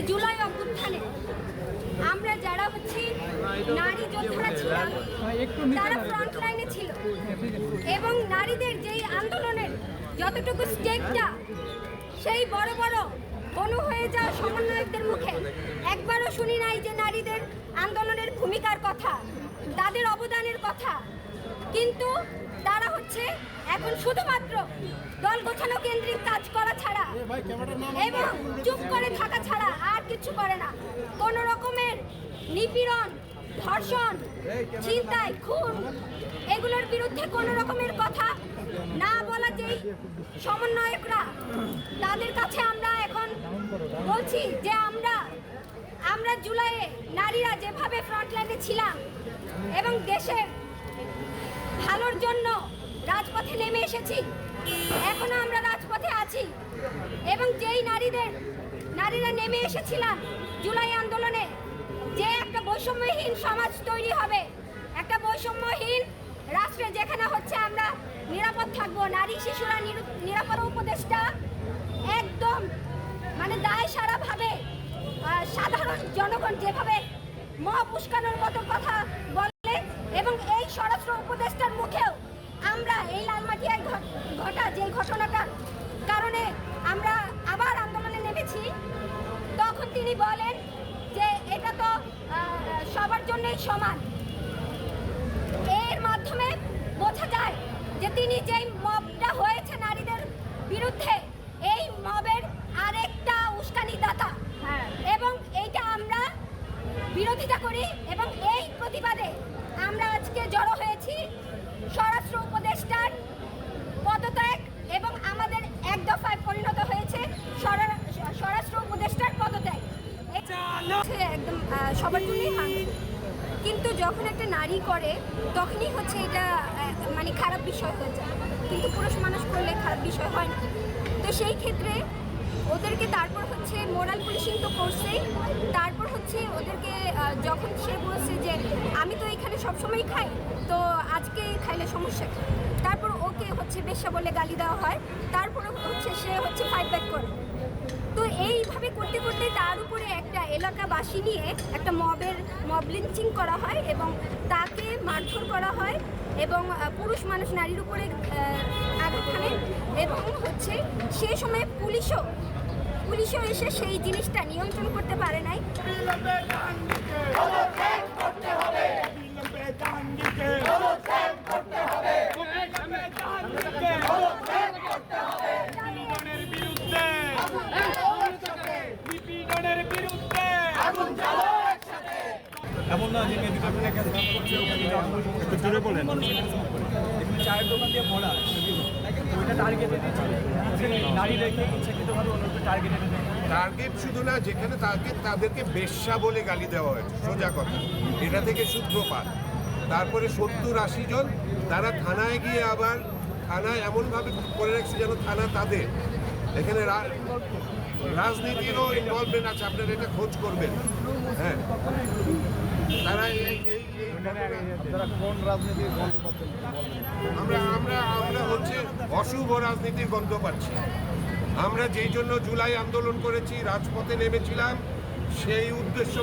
যে জুলাই অভ্যুত্থানে আমরা যারা হচ্ছি নারী যোদ্ধারা ছিলাম তারা ফ্রন্ট লাইনে ছিল। এবং নারীদের যেই আন্দোলনের যতটুকু স্টেকটা সেই বড় বড় বনু হয়ে যাওয়া সমন্বয়কদের মুখে একবারও শুনি নাই যে নারীদের আন্দোলনের ভূমিকার কথা তাদের অবদানের কথা। কিন্তু তারা হচ্ছে এখন শুধুমাত্র দল গোছানো কেন্দ্রিক কাজ করা ছাড়া এবং চুপ করে থাকা ছাড়া কিছু করে না। কোন রকমের নিপীড়ন ধর্ষণ চিন্তায় খুন এগুলোর বিরুদ্ধে কোন রকমের কথা না বলা যেই সমন্বয়করা তাদের কাছে আমরা এখন বলছি যে আমরা আমরা জুলাইয়ে নারীরা যেভাবে ফ্রন্টলাইনে ছিলাম এবং দেশের ভালোর জন্য রাজপথে নেমে এসেছি এখনও আমরা রাজপথে আছি এবং যেই নারীদের নারীরা নেমে এসেছিলাম জুলাই আন্দোলনে। যে একটা বৈষম্যহীন সমাজ তৈরি হবে, একটা বৈষম্যহীন রাষ্ট্রে যেখানে হচ্ছে আমরা নিরাপদ থাকব, নারী, শিশুরা নিরু- নিরাপদ উপদেষ্টা একদম মানে দায় সারাভাবে সাধারণ জনগণ যেভাবে মহা উস্কানোর মতো কথা বলে তিনি বলেন যে এটা তো সবার জন্যই সমান এর মাধ্যমে বোঝা যায় যে তিনি যেই মবটা হয়েছে নারীদের বিরুদ্ধে এই মবের আরেকটা উস্কানি দাতা এবং এইটা আমরা বিরোধিতা করি এবং এই প্রতিবাদে আমরা আজকে জড়ো হয়েছি স্বরাষ্ট্র উপদেষ্টার পদত্যাগ এবং আমাদের এক দফায় পরিণত হয়েছে স্বরা- স্বরাষ্ট্র উপদেষ্টার পদত্যাগ এটা হচ্ছে একদম আহ, সবার জন্যই হাঙ্গি কিন্তু যখন একটা নারী করে, তখনই হচ্ছে এটা মানে খারাপ বিষয় হয়ে যায়। কিন্তু পুরুষ মানুষ করলে খারাপ বিষয় হয় না। তো সেই ক্ষেত্রে ওদেরকে তারপর হচ্ছে মোরাল পুলিশিং তো করছেই। তারপর হচ্ছে ওদেরকে যখন সে বলছে যে, আমি তো এখানে সবসময় খাই, তো আজকে খাইলে সমস্যা কি? তারপর ওকে হচ্ছে বেশ্যা বলে গালি দেওয়া হয়। তারপরে হচ্ছে সে হচ্ছে ফাইট ব্যাক করে। তো এইভাবে করতে করতে তার উপরে এলাকাবাসী নিয়ে একটা মবের, মব লিঞ্চিং করা হয় এবং তাকে মারধর করা হয় এবং পুরুষ মানুষ নারীর উপরে আঘাত হানে এবং হচ্ছে সেই সময় পুলিশও পুলিশও এসে সেই জিনিসটা নিয়ন্ত্রণ করতে পারে নাই। এমন না যে করছে একটু জোরে বলেন। এখানে চায়ের দোকান দিয়ে ভরা ওইটা টার্গেটে নারী রেখে ইচ্ছাকৃতভাবে অন্যকে টার্গেটে টার্গেট শুধু না যেখানে টার্গেট তাদেরকে বেশ্যা বলে গালি দেওয়া হয়েছে সোজা কথা। এটা থেকে সূত্রপাত। তারপরে সত্তর আশি জন তারা থানায় গিয়ে আবার থানায় এমনভাবে করে রাখছে যেন থানা তাদের। এখানে রাজনীতিরও ইনভলভমেন্ট আছে আপনারা এটা খোঁজ করবেন। হ্যাঁ। কোন আমরা আমরা আমরা হচ্ছে অশুভ রাজনীতির গন্ধ পাচ্ছি আমরা যেই জন্য জুলাই আন্দোলন করেছি, রাজপথে নেমেছিলাম, সেই উদ্দেশ্য